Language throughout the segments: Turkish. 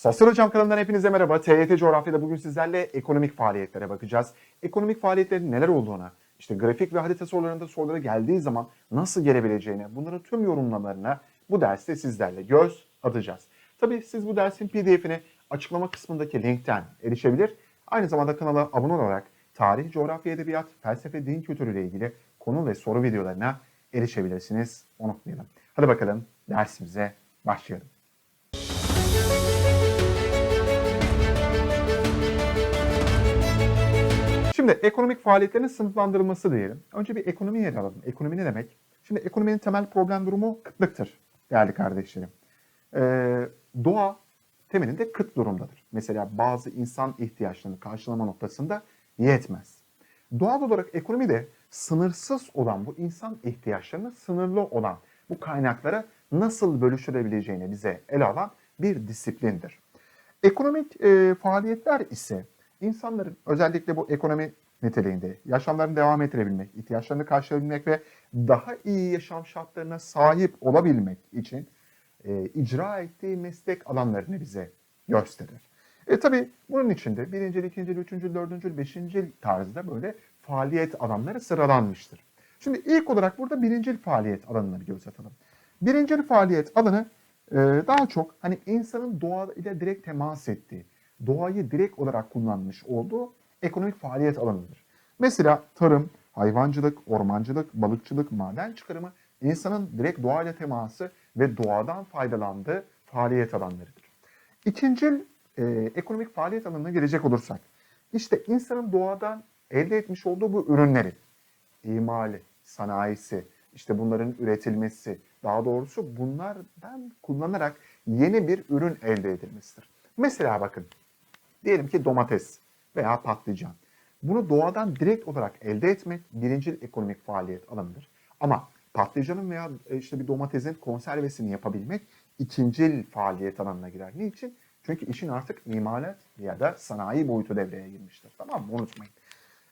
Sosyal Hocam kanalından hepinize merhaba. TYT Coğrafya'da bugün sizlerle ekonomik faaliyetlere bakacağız. Ekonomik faaliyetlerin neler olduğuna, işte grafik ve harita sorularında soruları geldiği zaman nasıl gelebileceğine, bunların tüm yorumlamalarına bu derste sizlerle göz atacağız. Tabii siz bu dersin pdf'ine açıklama kısmındaki linkten erişebilir. Aynı zamanda kanala abone olarak tarih, coğrafya, edebiyat, felsefe, din kültürü ile ilgili konu ve soru videolarına erişebilirsiniz. Unutmayalım. Hadi bakalım dersimize başlayalım. Şimdi ekonomik faaliyetlerin sınıflandırılması diyelim. Önce bir ekonomi yer alalım. Ekonomi ne demek? Şimdi ekonominin temel problem durumu kıtlıktır değerli kardeşlerim. Ee, doğa temelinde kıt durumdadır. Mesela bazı insan ihtiyaçlarını karşılama noktasında yetmez. Doğal olarak ekonomi de sınırsız olan bu insan ihtiyaçlarını sınırlı olan bu kaynaklara nasıl bölüştürebileceğini bize ele alan bir disiplindir. Ekonomik e, faaliyetler ise insanların özellikle bu ekonomi niteliğinde yaşamlarını devam ettirebilmek, ihtiyaçlarını karşılayabilmek ve daha iyi yaşam şartlarına sahip olabilmek için e, icra ettiği meslek alanlarını bize gösterir. E tabi bunun içinde birincil, ikincil, üçüncül, dördüncül, beşincil tarzda böyle faaliyet alanları sıralanmıştır. Şimdi ilk olarak burada birincil faaliyet alanına bir göz atalım. Birincil faaliyet alanı e, daha çok hani insanın doğa ile direkt temas ettiği, doğayı direkt olarak kullanmış olduğu ekonomik faaliyet alanıdır. Mesela tarım, hayvancılık, ormancılık, balıkçılık, maden çıkarımı insanın direkt doğayla teması ve doğadan faydalandığı faaliyet alanlarıdır. İkincil e, ekonomik faaliyet alanına gelecek olursak, işte insanın doğadan elde etmiş olduğu bu ürünleri, imali, sanayisi, işte bunların üretilmesi, daha doğrusu bunlardan kullanarak yeni bir ürün elde edilmesidir. Mesela bakın, diyelim ki domates veya patlıcan. Bunu doğadan direkt olarak elde etmek birincil ekonomik faaliyet alanıdır. Ama patlıcanın veya e, işte bir domatesin konservesini yapabilmek ikincil faaliyet alanına girer. Niçin? Çünkü işin artık imalat ya da sanayi boyutu devreye girmiştir. Tamam mı? Unutmayın.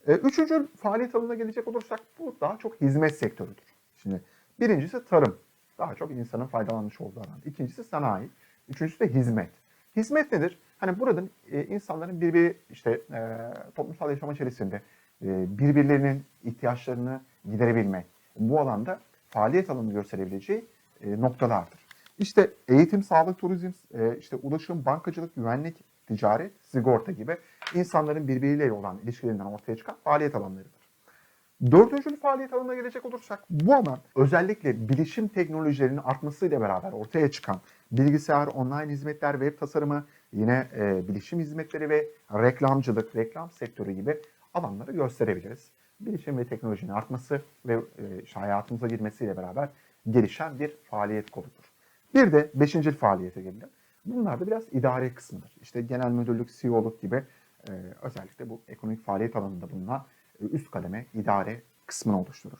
E, Üçüncü faaliyet alanına gelecek olursak bu daha çok hizmet sektörüdür. Şimdi birincisi tarım. Daha çok insanın faydalanmış olduğu alan. İkincisi sanayi. Üçüncüsü de hizmet. Hizmet nedir? Hani burada e, insanların birbiri işte e, toplumsal yaşam içerisinde e, birbirlerinin ihtiyaçlarını giderebilmek. Bu alanda faaliyet alanı gösterebileceği e, noktalardır. İşte eğitim, sağlık, turizm, e, işte ulaşım, bankacılık, güvenlik, ticaret, sigorta gibi insanların birbiriyle olan ilişkilerinden ortaya çıkan faaliyet alanlarıdır. Dördüncü faaliyet alanına gelecek olursak bu alan özellikle bilişim teknolojilerinin artmasıyla beraber ortaya çıkan bilgisayar, online hizmetler, web tasarımı, yine e, bilişim hizmetleri ve reklamcılık, reklam sektörü gibi alanları gösterebiliriz. Bilişim ve teknolojinin artması ve e, hayatımıza girmesiyle beraber gelişen bir faaliyet koludur. Bir de beşincil faaliyete gelelim. Bunlar da biraz idare kısmıdır. İşte genel müdürlük, CEO'luk gibi e, özellikle bu ekonomik faaliyet alanında bulunan üst kademe idare kısmını oluşturur.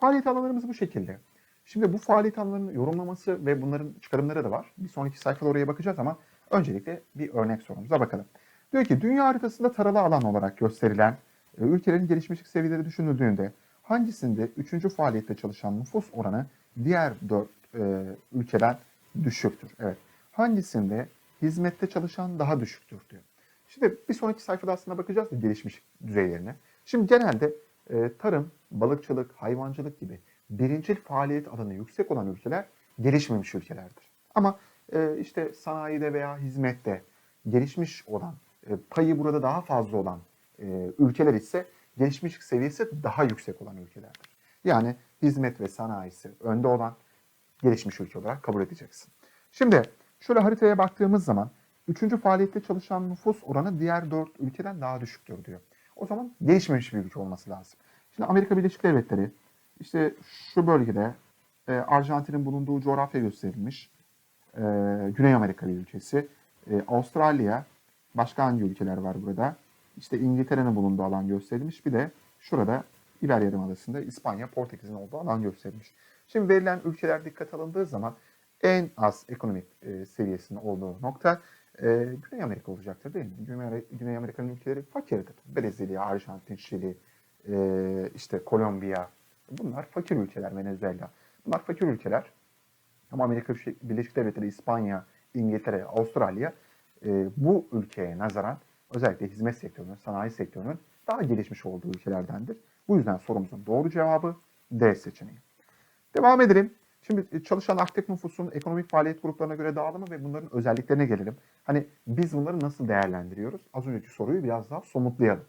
Faaliyet alanlarımız bu şekilde. Şimdi bu faaliyet alanlarının yorumlaması ve bunların çıkarımları da var. Bir sonraki sayfada oraya bakacağız ama öncelikle bir örnek sorumuza bakalım. Diyor ki dünya haritasında taralı alan olarak gösterilen e, ülkelerin gelişmişlik seviyeleri düşünüldüğünde hangisinde üçüncü faaliyette çalışan nüfus oranı diğer dört e, ülkeden düşüktür? Evet. Hangisinde hizmette çalışan daha düşüktür diyor. Şimdi bir sonraki sayfada aslında bakacağız gelişmiş düzeylerine. Şimdi genelde e, tarım, balıkçılık, hayvancılık gibi birincil faaliyet alanı yüksek olan ülkeler gelişmemiş ülkelerdir. Ama e, işte sanayide veya hizmette gelişmiş olan, e, payı burada daha fazla olan e, ülkeler ise gelişmişlik seviyesi daha yüksek olan ülkelerdir. Yani hizmet ve sanayisi önde olan gelişmiş ülke olarak kabul edeceksin. Şimdi şöyle haritaya baktığımız zaman üçüncü faaliyette çalışan nüfus oranı diğer dört ülkeden daha düşüktür diyor. O zaman gelişmemiş bir ülke olması lazım. Şimdi Amerika Birleşik Devletleri işte şu bölgede e, Arjantin'in bulunduğu coğrafya gösterilmiş. E, Güney Amerika bir ülkesi. E, Avustralya, başka hangi ülkeler var burada? İşte İngiltere'nin bulunduğu alan gösterilmiş. Bir de şurada İber Yarımadası'nda İspanya, Portekiz'in olduğu alan gösterilmiş. Şimdi verilen ülkeler dikkat alındığı zaman en az ekonomik e, seviyesinde olduğu nokta e, Güney Amerika olacaktır değil mi? Güney, Güney Amerika'nın ülkeleri fakirdir. Brezilya, Arjantin, Şili, e, işte Kolombiya. Bunlar fakir ülkeler, Venezuela. Bunlar fakir ülkeler. Ama Amerika Birleşik Devletleri, İspanya, İngiltere, Avustralya e, bu ülkeye nazaran özellikle hizmet sektörünün, sanayi sektörünün daha gelişmiş olduğu ülkelerdendir. Bu yüzden sorumuzun doğru cevabı D seçeneği. Devam edelim. Şimdi e, çalışan aktif nüfusun ekonomik faaliyet gruplarına göre dağılımı ve bunların özelliklerine gelelim. Hani biz bunları nasıl değerlendiriyoruz? Az önceki soruyu biraz daha somutlayalım.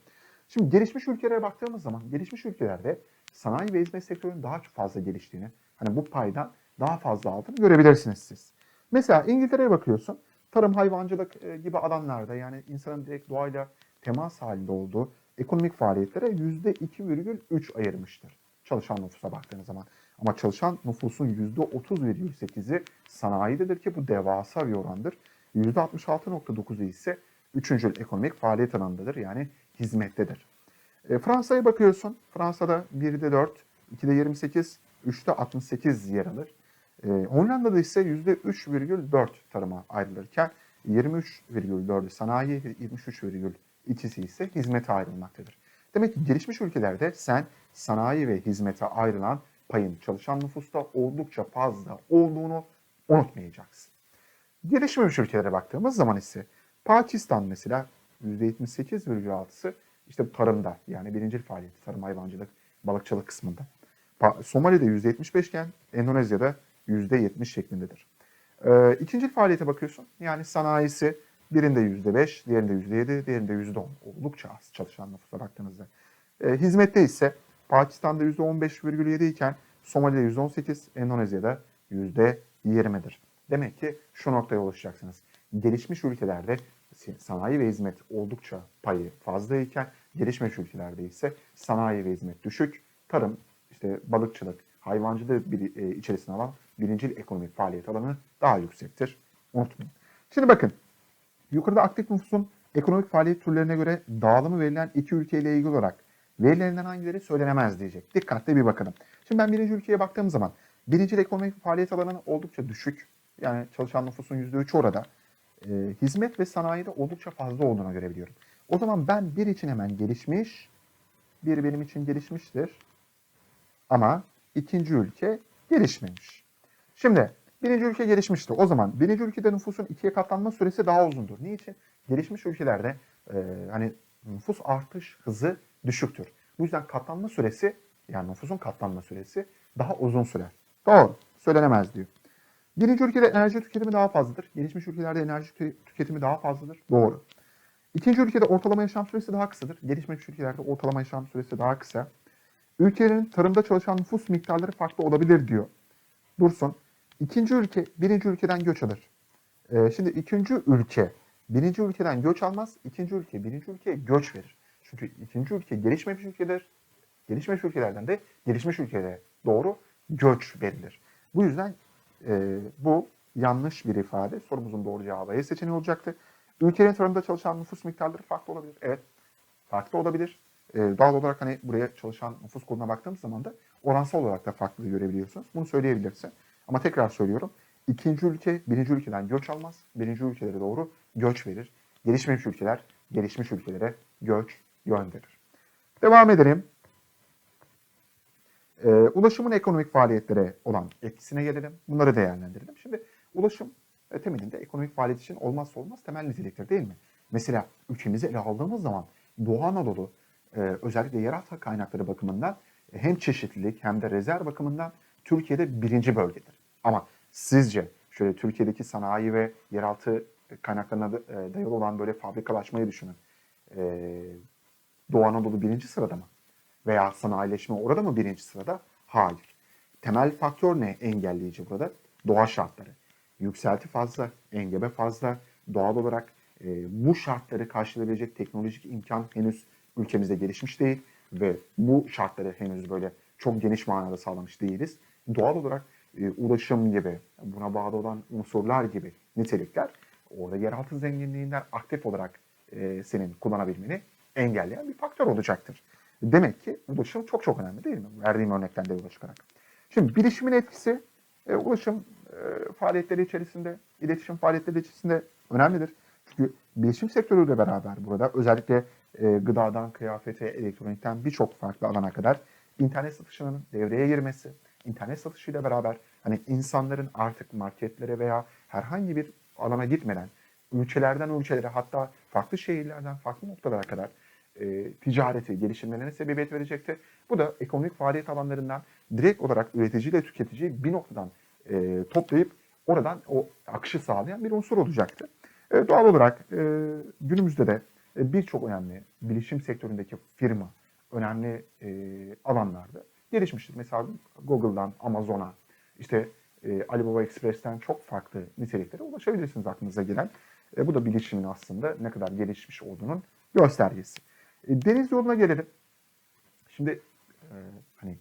Şimdi gelişmiş ülkelere baktığımız zaman gelişmiş ülkelerde sanayi ve hizmet sektörünün daha çok fazla geliştiğini, hani bu paydan daha fazla aldığını görebilirsiniz siz. Mesela İngiltere'ye bakıyorsun. Tarım, hayvancılık e, gibi alanlarda yani insanın direkt doğayla temas halinde olduğu ekonomik faaliyetlere %2,3 ayırmıştır. Çalışan nüfusa baktığınız zaman. Ama çalışan nüfusun %30,8'i sanayidedir ki bu devasa bir orandır. %66,9'u ise üçüncül ekonomik faaliyet alanındadır. Yani hizmettedir. E, Fransa'ya bakıyorsun. Fransa'da 1'de 4, 2'de 28, 3'te 68 yer alır. E, Hollanda'da ise %3,4 tarıma ayrılırken 23,4'ü sanayi, 73,2'si ise hizmete ayrılmaktadır. Demek ki gelişmiş ülkelerde sen sanayi ve hizmete ayrılan payın çalışan nüfusta oldukça fazla olduğunu unutmayacaksın. Gelişmemiş ülkelere baktığımız zaman ise Pakistan mesela %78,6'sı işte tarımda yani birincil faaliyeti tarım, hayvancılık, balıkçılık kısmında. Somali'de %75 iken Endonezya'da %70 şeklindedir. Ee, ikincil faaliyete bakıyorsun. Yani sanayisi birinde %5, diğerinde %7, diğerinde %10. Oldukça az çalışan nüfusa baktığınızda. Ee, hizmette ise Pakistan'da %15,7 iken Somali'de %18, Endonezya'da %20'dir. Demek ki şu noktaya ulaşacaksınız. Gelişmiş ülkelerde sanayi ve hizmet oldukça payı fazla iken gelişmiş ülkelerde ise sanayi ve hizmet düşük, tarım, işte balıkçılık, hayvancılığı bir, e, içerisine alan birincil ekonomik faaliyet alanı daha yüksektir. Unutmayın. Şimdi bakın, yukarıda aktif nüfusun ekonomik faaliyet türlerine göre dağılımı verilen iki ülkeyle ilgili olarak verilerinden hangileri söylenemez diyecek. Dikkatli bir bakalım. Şimdi ben birinci ülkeye baktığım zaman birinci ekonomik faaliyet alanı oldukça düşük. Yani çalışan nüfusun %3'ü orada. E, hizmet ve sanayide oldukça fazla olduğunu görebiliyorum. O zaman ben bir için hemen gelişmiş, bir benim için gelişmiştir. Ama ikinci ülke gelişmemiş. Şimdi birinci ülke gelişmişti. O zaman birinci ülkede nüfusun ikiye katlanma süresi daha uzundur. Niçin? Gelişmiş ülkelerde e, hani nüfus artış hızı düşüktür. Bu yüzden katlanma süresi yani nüfusun katlanma süresi daha uzun sürer. Doğru. Söylenemez diyor. Birinci ülkede enerji tüketimi daha fazladır. Gelişmiş ülkelerde enerji tü- tüketimi daha fazladır. Doğru. İkinci ülkede ortalama yaşam süresi daha kısadır. Gelişmiş ülkelerde ortalama yaşam süresi daha kısa. Ülkelerin tarımda çalışan nüfus miktarları farklı olabilir diyor. Dursun. İkinci ülke birinci ülkeden göç alır. Ee, şimdi ikinci ülke birinci ülkeden göç almaz. İkinci ülke birinci ülkeye göç verir. Çünkü ikinci ülke gelişmemiş ülkedir. Gelişmemiş ülkelerden de gelişmiş ülkelere doğru göç verilir. Bu yüzden e, bu yanlış bir ifade. Sorumuzun doğru cevabı E seçeneği olacaktı. Ülkelerin tarımda çalışan nüfus miktarları farklı olabilir. Evet, farklı olabilir. E, doğal olarak hani buraya çalışan nüfus koduna baktığımız zaman da oransal olarak da farklı görebiliyorsunuz. Bunu söyleyebilirsin. Ama tekrar söylüyorum. İkinci ülke birinci ülkeden göç almaz. Birinci ülkelere doğru göç verir. Gelişmemiş ülkeler gelişmiş ülkelere göç gönderir. Devam edelim. Ee, ulaşımın ekonomik faaliyetlere olan etkisine gelelim. Bunları değerlendirelim. Şimdi ulaşım e, temelinde ekonomik faaliyet için olmazsa olmaz temel niteliktir değil mi? Mesela ülkemizi ele aldığımız zaman Doğu Anadolu e, özellikle yeraltı kaynakları bakımından e, hem çeşitlilik hem de rezerv bakımından Türkiye'de birinci bölgedir. Ama sizce şöyle Türkiye'deki sanayi ve yeraltı kaynaklarına e, dayalı olan böyle fabrikalaşmayı düşünün. E, Doğu Anadolu birinci sırada mı? Veya sanayileşme orada mı birinci sırada? Hayır. Temel faktör ne engelleyici burada? Doğa şartları. Yükselti fazla, engebe fazla. Doğal olarak e, bu şartları karşılayabilecek teknolojik imkan henüz ülkemizde gelişmiş değil ve bu şartları henüz böyle çok geniş manada sağlamış değiliz. Doğal olarak e, ulaşım gibi, buna bağlı olan unsurlar gibi nitelikler orada yeraltı zenginliğinden aktif olarak e, senin kullanabilmeni engelleyen bir faktör olacaktır. Demek ki ulaşım çok çok önemli değil mi? Verdiğim örnekten de yola çıkarak. Şimdi bilişimin etkisi e, ulaşım e, faaliyetleri içerisinde, iletişim faaliyetleri içerisinde önemlidir. Çünkü bilişim sektörüyle beraber burada özellikle e, gıdadan, kıyafete, elektronikten birçok farklı alana kadar internet satışının devreye girmesi, internet satışıyla beraber hani insanların artık marketlere veya herhangi bir alana gitmeden ülkelerden ülkelere hatta farklı şehirlerden farklı noktalara kadar e, ticareti geliştirmelerine sebebiyet verecektir. Bu da ekonomik faaliyet alanlarından direkt olarak üretici ile tüketiciyi bir noktadan e, toplayıp oradan o akışı sağlayan bir unsur olacaktır. E, doğal olarak e, günümüzde de e, birçok önemli bilişim sektöründeki firma önemli e, alanlarda gelişmiştir. Mesela Google'dan Amazon'a, işte e, Alibaba Express'ten çok farklı niteliklere ulaşabilirsiniz aklınıza gelen. E, bu da bilişimin aslında ne kadar gelişmiş olduğunun göstergesi. E, deniz yoluna gelelim. Şimdi e, hani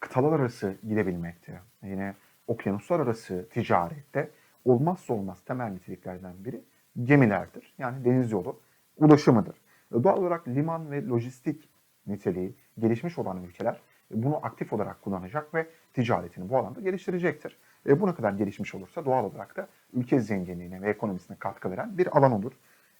kıtalar arası gidebilmekte, yine okyanuslar arası ticarette olmazsa olmaz temel niteliklerden biri gemilerdir. Yani deniz yolu ulaşımıdır. E, Doğal olarak liman ve lojistik niteliği gelişmiş olan ülkeler bunu aktif olarak kullanacak ve ticaretini bu alanda geliştirecektir. E, bu ne kadar gelişmiş olursa doğal olarak da ülke zenginliğine ve ekonomisine katkı veren bir alan olur.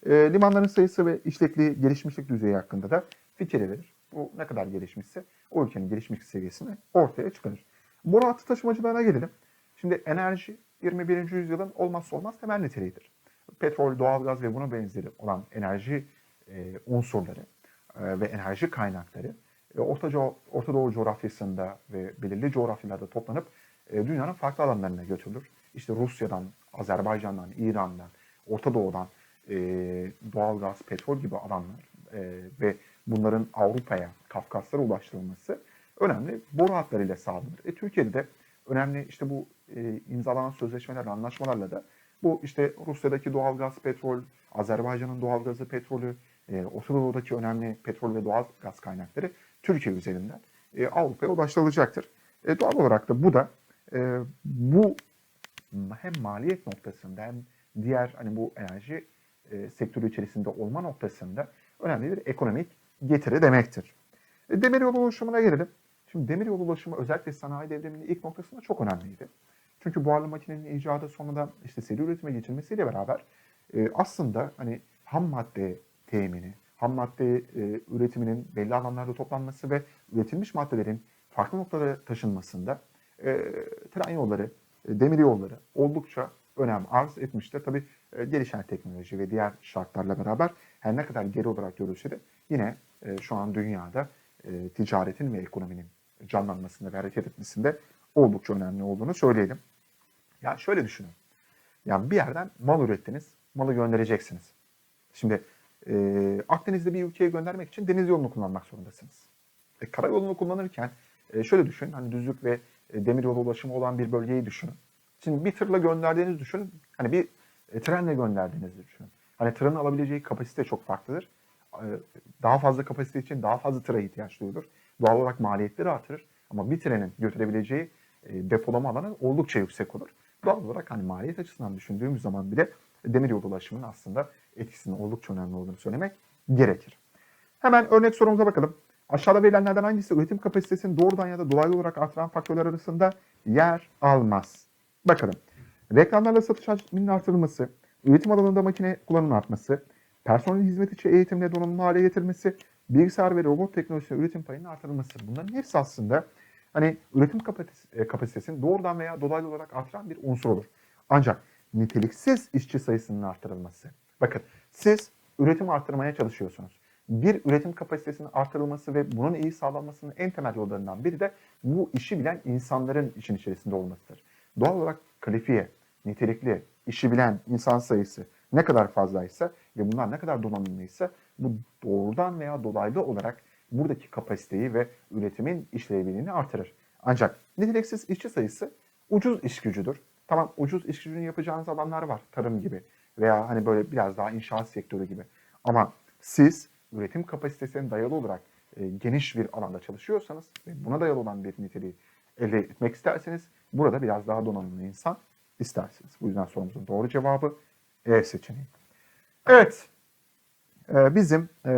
E, limanların sayısı ve işlekliği, gelişmişlik düzeyi hakkında da fikir verir. Bu ne kadar gelişmişse o ülkenin gelişmişlik seviyesini ortaya çıkarır. Boru hattı taşımacılarına gelelim. Şimdi enerji 21. yüzyılın olmazsa olmaz temel niteliğidir. Petrol, doğalgaz ve buna benzeri olan enerji e, unsurları e, ve enerji kaynakları e, Orta, Co- Orta Doğu coğrafyasında ve belirli coğrafyalarda toplanıp e, dünyanın farklı alanlarına götürülür. İşte Rusya'dan, Azerbaycan'dan, İran'dan, Orta Doğu'dan e, doğalgaz, petrol gibi alanlar e, ve bunların Avrupa'ya, Kafkaslara ulaştırılması önemli boru hatlarıyla sağlanır. E, Türkiye'de de önemli işte bu e, imzalanan sözleşmelerle, anlaşmalarla da bu işte Rusya'daki doğalgaz, petrol, Azerbaycan'ın doğalgazı, petrolü, e, Orta Doğu'daki önemli petrol ve doğal gaz kaynakları Türkiye üzerinden e, Avrupa'ya ulaştırılacaktır. E, doğal olarak da bu da e, bu hem maliyet noktasında hem diğer hani bu enerji e, sektörü içerisinde olma noktasında önemli bir ekonomik getiri demektir. E, demiryolu ulaşımına gelelim. Şimdi demiryolu ulaşımı özellikle sanayi devriminin ilk noktasında çok önemliydi. Çünkü buharlı makinenin icadı sonra da işte seri üretime geçilmesiyle beraber e, aslında hani ham madde temini, ham madde e, üretiminin belli alanlarda toplanması ve üretilmiş maddelerin farklı noktalara taşınmasında e, tren yolları, e, demir yolları oldukça önem arz etmiştir. Tabii e, gelişen teknoloji ve diğer şartlarla beraber her ne kadar geri olarak görülse de yine e, şu an dünyada e, ticaretin ve ekonominin canlanmasında ve hareket etmesinde oldukça önemli olduğunu söyleyelim. Ya şöyle düşünün. Yani bir yerden mal ürettiniz, malı göndereceksiniz. Şimdi e, Akdeniz'de bir ülkeye göndermek için deniz yolunu kullanmak zorundasınız. E, karayolunu kullanırken e, şöyle düşünün, hani düzlük ve e, demir yolu ulaşımı olan bir bölgeyi düşünün. Şimdi bir tırla gönderdiğinizi düşünün, hani bir e, trenle gönderdiğinizi düşünün. Hani tırın alabileceği kapasite çok farklıdır. E, daha fazla kapasite için daha fazla tıra ihtiyaç duyulur. Doğal olarak maliyetleri artırır. Ama bir trenin götürebileceği e, depolama alanı oldukça yüksek olur. Doğal olarak hani maliyet açısından düşündüğümüz zaman bile demiryolu ulaşımının aslında etkisinin oldukça önemli olduğunu söylemek gerekir. Hemen örnek sorumuza bakalım. Aşağıda verilenlerden hangisi üretim kapasitesini doğrudan ya da dolaylı olarak artıran faktörler arasında yer almaz? Bakalım. Reklamlarla satış hacminin artırılması, üretim alanında makine kullanımının artması, personel hizmet içi eğitimle donanımlı hale getirilmesi, bilgisayar ve robot teknolojisi üretim payının artırılması. Bunların hepsi aslında hani üretim e, kapasitesini doğrudan veya dolaylı olarak artıran bir unsur olur. Ancak niteliksiz işçi sayısının artırılması. Bakın siz üretim artırmaya çalışıyorsunuz. Bir üretim kapasitesinin artırılması ve bunun iyi sağlanmasının en temel yollarından biri de bu işi bilen insanların işin içerisinde olmasıdır. Doğal olarak kalifiye, nitelikli, işi bilen insan sayısı ne kadar fazlaysa ve bunlar ne kadar donanımlıysa bu doğrudan veya dolaylı olarak buradaki kapasiteyi ve üretimin işlevliliğini artırır. Ancak niteliksiz işçi sayısı ucuz iş gücüdür. Tamam ucuz iş gücünü yapacağınız alanlar var. Tarım gibi veya hani böyle biraz daha inşaat sektörü gibi. Ama siz üretim kapasitesine dayalı olarak e, geniş bir alanda çalışıyorsanız ve buna dayalı olan bir niteliği elde etmek isterseniz burada biraz daha donanımlı insan istersiniz. Bu yüzden sorumuzun doğru cevabı E seçeneği. Evet, e, bizim e,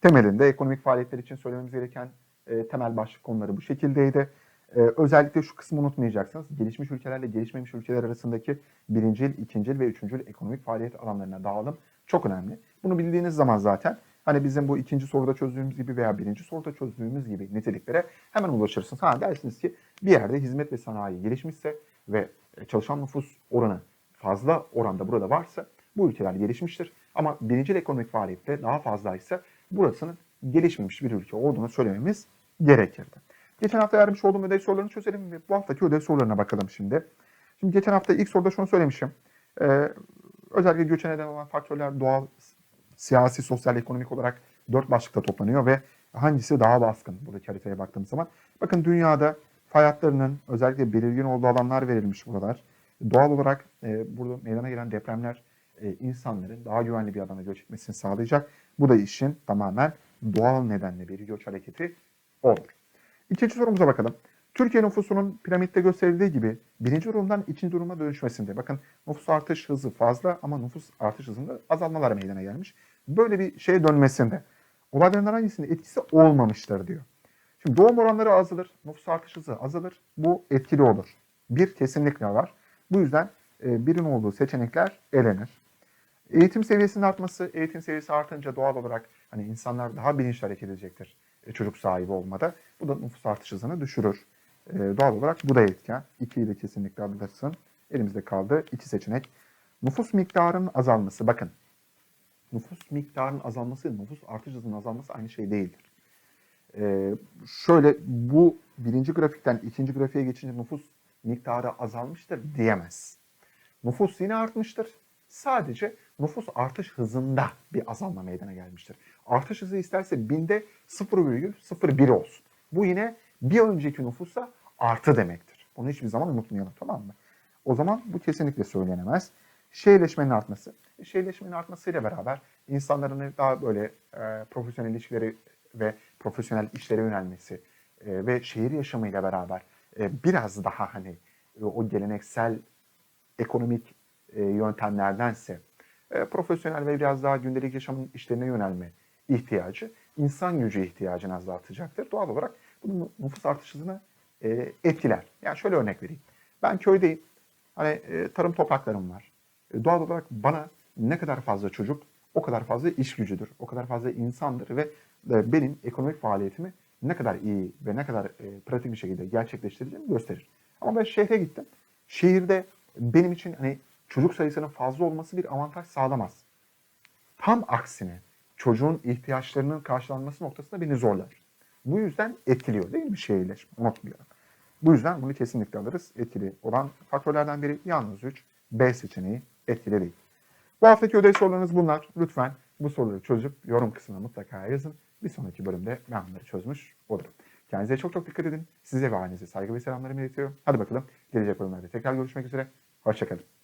temelinde ekonomik faaliyetler için söylememiz gereken e, temel başlık konuları bu şekildeydi. E, özellikle şu kısmı unutmayacaksınız. Gelişmiş ülkelerle gelişmemiş ülkeler arasındaki birincil, ikincil ve üçüncül ekonomik faaliyet alanlarına dağılım çok önemli. Bunu bildiğiniz zaman zaten hani bizim bu ikinci soruda çözdüğümüz gibi veya birinci soruda çözdüğümüz gibi niteliklere hemen ulaşırsınız. Ha dersiniz ki bir yerde hizmet ve sanayi gelişmişse ve e, çalışan nüfus oranı fazla oranda burada varsa bu ülkeler gelişmiştir. Ama birinci ekonomik faaliyette daha fazlaysa burasının gelişmemiş bir ülke olduğunu söylememiz gerekirdi. Geçen hafta vermiş olduğum ödev sorularını çözelim ve bu haftaki ödev sorularına bakalım şimdi. Şimdi geçen hafta ilk soruda şunu söylemişim. Ee, özellikle göçe neden olan faktörler doğal, siyasi, sosyal, ekonomik olarak dört başlıkta toplanıyor ve hangisi daha baskın buradaki haritaya baktığımız zaman. Bakın dünyada fay özellikle belirgin olduğu alanlar verilmiş buralar. Doğal olarak e, burada meydana gelen depremler e, insanların daha güvenli bir alana göç etmesini sağlayacak. Bu da işin tamamen doğal nedenle bir göç hareketi olur. İkinci sorumuza bakalım. Türkiye nüfusunun piramitte gösterildiği gibi birinci durumdan ikinci duruma dönüşmesinde. Bakın nüfus artış hızı fazla ama nüfus artış hızında azalmalar meydana gelmiş. Böyle bir şeye dönmesinde olaylarından hangisinin etkisi olmamıştır diyor. Şimdi doğum oranları azalır, nüfus artış hızı azalır. Bu etkili olur. Bir kesinlikle var. Bu yüzden e, birin olduğu seçenekler elenir. Eğitim seviyesinin artması, eğitim seviyesi artınca doğal olarak hani insanlar daha bilinçli hareket edecektir çocuk sahibi olmada. Bu da nüfus artış hızını düşürür. E, doğal olarak bu da etken. İkiyi de kesinlikle alırsın. Elimizde kaldı iki seçenek. Nüfus miktarının azalması. Bakın nüfus miktarının azalması, nüfus artış hızının azalması aynı şey değildir. E, şöyle bu birinci grafikten ikinci grafiğe geçince nüfus miktarı azalmıştır diyemez. Nüfus yine artmıştır. Sadece nüfus artış hızında bir azalma meydana gelmiştir. Artış hızı isterse binde 0,01 olsun. Bu yine bir önceki nüfusa artı demektir. Bunu hiçbir zaman unutmayalım tamam mı? O zaman bu kesinlikle söylenemez. Şehirleşmenin artması. Şehirleşmenin artmasıyla beraber insanların daha böyle e, profesyonel ilişkileri ve profesyonel işlere yönelmesi e, ve şehir yaşamıyla beraber e, biraz daha hani e, o geleneksel ekonomik e, yöntemlerdense e, profesyonel ve biraz daha gündelik yaşamın işlerine yönelme ihtiyacı insan gücü ihtiyacını azaltacaktır. Doğal olarak bunun nüfus artış hızını e, etkiler. Yani şöyle örnek vereyim. Ben köydeyim. Hani e, tarım topraklarım var. E, doğal olarak bana ne kadar fazla çocuk o kadar fazla iş gücüdür. O kadar fazla insandır ve e, benim ekonomik faaliyetimi ne kadar iyi ve ne kadar e, pratik bir şekilde gerçekleştireceğimi gösterir. Ama ben şehre gittim. Şehirde benim için hani çocuk sayısının fazla olması bir avantaj sağlamaz. Tam aksine çocuğun ihtiyaçlarının karşılanması noktasında beni zorlar. Bu yüzden etkiliyor değil mi şehirleşme? Unutmayalım. Bu yüzden bunu kesinlikle alırız. Etkili olan faktörlerden biri yalnız 3. B seçeneği etkili değil. Bu haftaki ödev sorularınız bunlar. Lütfen bu soruları çözüp yorum kısmına mutlaka yazın. Bir sonraki bölümde ben bunları çözmüş olurum. Kendinize çok çok dikkat edin. Size ve ailenize saygı ve selamlarımı iletiyorum. Hadi bakalım gelecek bölümlerde tekrar görüşmek üzere. Hoşçakalın.